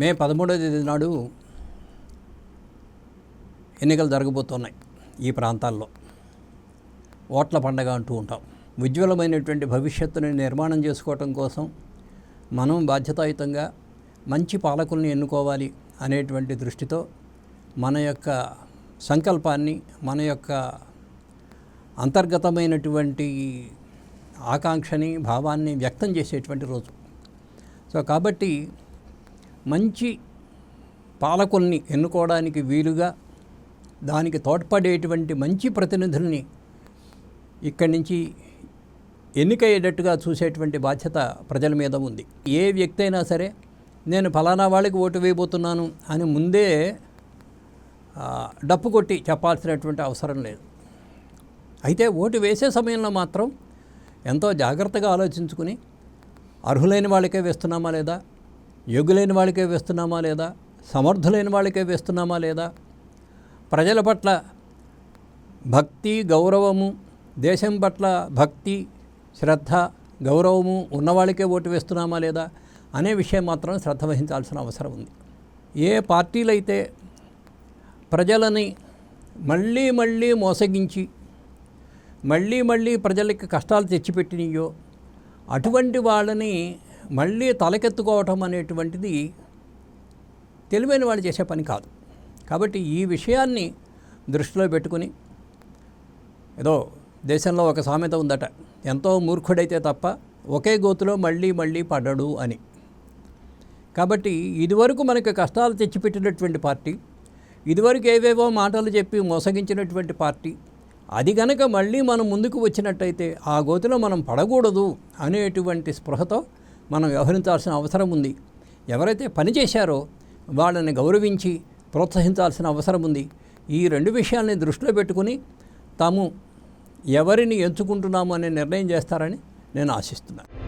మే పదమూడవ తేదీ నాడు ఎన్నికలు జరగబోతున్నాయి ఈ ప్రాంతాల్లో. ఓట్ల పండగ అంటూ ఉంటాం. ఉజ్వలమైనటువంటి భవిష్యత్తుని నిర్మాణం చేసుకోవటం కోసం మనం బాధ్యతాయుతంగా మంచి పాలకుల్ని ఎన్నుకోవాలి అనేటువంటి దృష్టితో మన యొక్క సంకల్పాన్ని మన యొక్క అంతర్గతమైనటువంటి ఆకాంక్షని భావాన్ని వ్యక్తం చేసేటువంటి రోజు. సో కాబట్టి మంచి పాలకుల్ని ఎన్నుకోవడానికి వీలుగా దానికి తోడ్పడేటువంటి మంచి ప్రతినిధుల్ని ఇక్కడి నుంచి ఎన్నికయ్యేటట్టుగా చూసేటువంటి బాధ్యత ప్రజల మీద ఉంది. ఏ వ్యక్తి అయినా సరే నేను ఫలానా వాళ్ళకి ఓటు వేయబోతున్నాను అని ముందే డప్పు కొట్టి చెప్పాల్సినటువంటి అవసరం లేదు. అయితే ఓటు వేసే సమయంలో మాత్రం ఎంతో జాగ్రత్తగా ఆలోచించుకుని అర్హులైన వాళ్ళకే వేస్తున్నామా లేదా యోగ్యులైన వాళ్ళకే వేస్తున్నామా లేదా? సమర్థులైన వాళ్ళకే వేస్తున్నామా లేదా? ప్రజల పట్ల భక్తి గౌరవము దేశం పట్ల భక్తి శ్రద్ధ గౌరవము ఉన్నవాళ్ళకే ఓటు వేస్తున్నామా లేదా అనే విషయం మాత్రం శ్రద్ధ వహించాల్సిన అవసరం ఉంది. ఏ పార్టీలైతే ప్రజలని మళ్ళీ మళ్ళీ మోసగించి మళ్ళీ మళ్ళీ ప్రజలకి కష్టాలు తెచ్చిపెట్టినయో అటువంటి వాళ్ళని మళ్ళీ తలకెత్తుకోవటం అనేటువంటిది తెలివైన వాళ్ళు చేసే పని కాదు. కాబట్టి ఈ విషయాన్ని దృష్టిలో పెట్టుకుని ఏదో దేశంలో ఒక సామెత ఉందట ఎంతో మూర్ఖుడైతే తప్ప ఒకే గోతులో మళ్ళీ మళ్ళీ పడడు అని. కాబట్టి ఇదివరకు మనకు కష్టాలు తెచ్చిపెట్టినటువంటి పార్టీ ఇదివరకు ఏవేవో మాటలు చెప్పి మోసగించినటువంటి పార్టీ అది గనక మళ్ళీ మనం ముందుకు వచ్చినట్టయితే ఆ గోతిలో మనం పడకూడదు అనేటువంటి స్పృహతో మనం వ్యవహరించాల్సిన అవసరం ఉంది. ఎవరైతే పని చేశారో వాళ్ళని గౌరవించి ప్రోత్సహించాల్సిన అవసరం ఉంది. ఈ రెండు విషయాల్ని దృష్టిలో పెట్టుకుని తాము ఎవరిని ఎంచుకుంటున్నాము అనే నిర్ణయం చేస్తారని నేను ఆశిస్తున్నాను.